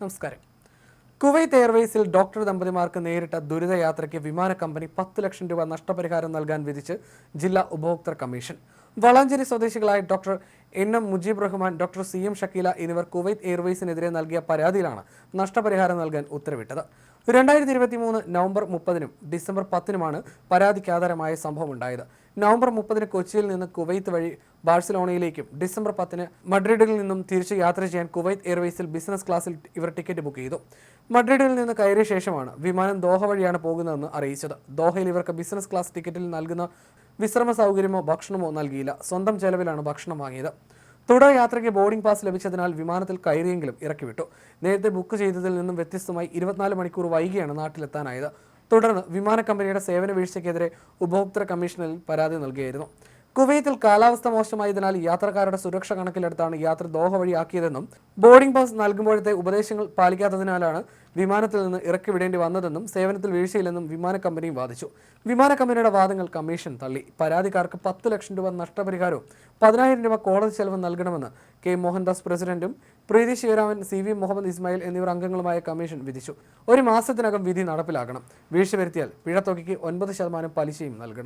നമസ്കാരം. Kuwait എയർവേസിൽ doctor ദമ്പതിമാർക്ക് നേരിട്ട ദുരിതയാത്രയ്ക്ക് വിമാന കമ്പനി പത്ത് ലക്ഷം രൂപ നഷ്ടപരിഹാരം നൽകാൻ വിധിച്ച് ജില്ലാ ഉപഭോക്തൃ കമ്മീഷൻ. വളാഞ്ചേരി സ്വദേശികളായ doctor N M Mujeeb Rahman doctor C M Shakeela എന്നിവർ കുവൈത്ത് എയർവേസിനെതിരെ നൽകിയ പരാതിയിലാണ് നഷ്ടപരിഹാരം നൽകാൻ ഉത്തരവിട്ടത്. രണ്ടായിരത്തി ഇരുപത്തി മൂന്ന് നവംബർ മുപ്പതിനും ഡിസംബർ പത്തിനുമാണ് പരാതിക്ക് ആധാരമായ സംഭവം ഉണ്ടായത് നവംബർ മുപ്പതിന് കൊച്ചിയിൽ നിന്ന് കുവൈത്ത് വഴി ബാഴ്സലോണയിലേക്കും ഡിസംബർ പത്തിന് മഡ്രിഡിൽ നിന്നും തിരിച്ച് യാത്ര ചെയ്യാൻ കുവൈത്ത് എയർവേസിൽ ബിസിനസ് ക്ലാസ്സിൽ ഇവർ ടിക്കറ്റ് ബുക്ക് ചെയ്തു. മഡ്രിഡിൽ നിന്ന് കയറിയ ശേഷമാണ് വിമാനം ദോഹ വഴിയാണ് പോകുന്നതെന്ന് അറിയിച്ചത്. ദോഹയിൽ ഇവർക്ക് ബിസിനസ് ക്ലാസ് ടിക്കറ്റിൽ നൽകുന്ന വിശ്രമ സൗകര്യമോ ഭക്ഷണമോ നൽകിയില്ല. സ്വന്തം ചെലവിലാണ് ഭക്ഷണം വാങ്ങിയത്. തുടർ യാത്രയ്ക്ക് ബോർഡിംഗ് പാസ് ലഭിച്ചതിനാൽ വിമാനത്തിൽ കയറിയെങ്കിലും ഇറക്കിവിട്ടു. നേരത്തെ ബുക്ക് ചെയ്തതിൽ നിന്നും വ്യത്യസ്തമായി ഇരുപത്തിനാല് മണിക്കൂർ വൈകിയാണ് നാട്ടിലെത്താനായത്. തുടർന്ന് വിമാന കമ്പനിയുടെ സേവന വീഴ്ചയ്ക്കെതിരെ ഉപഭോക്തൃ കമ്മീഷനിൽ പരാതി നൽകിയായിരുന്നു. കുവൈത്തിൽ കാലാവസ്ഥ മോശമായതിനാൽ യാത്രക്കാരുടെ സുരക്ഷ കണക്കിലെടുത്താണ് യാത്ര ദോഹ വഴിയാക്കിയതെന്നും ബോർഡിംഗ് പാസ് നൽകുമ്പോഴത്തെ ഉപദേശങ്ങൾ പാലിക്കാത്തതിനാലാണ് വിമാനത്തിൽ നിന്ന് ഇറക്കി വിടേണ്ടി വന്നതെന്നും സേവനത്തിൽ വീഴ്ചയില്ലെന്നും വിമാന കമ്പനിയും വാദിച്ചു. വിമാന കമ്പനിയുടെ വാദങ്ങൾ കമ്മീഷൻ തള്ളി. പരാതിക്കാർക്ക് പത്ത് ലക്ഷം രൂപ നഷ്ടപരിഹാരവും പതിനായിരം രൂപ കോടതി ചെലവ് നൽകണമെന്ന് കെ. മോഹൻദാസ് പ്രസിഡന്റും പ്രീതി ശിവരാമൻ സി. വി. മുഹമ്മദ് ഇസ്മായിൽ എന്നിവർ അംഗങ്ങളുമായ കമ്മീഷൻ വിധിച്ചു. ഒരു മാസത്തിനകം വിധി നടപ്പിലാക്കണം. വീഴ്ച വരുത്തിയാൽ പിഴത്തുകയ്ക്ക് ഒൻപത് ശതമാനം പലിശയും നൽകണം.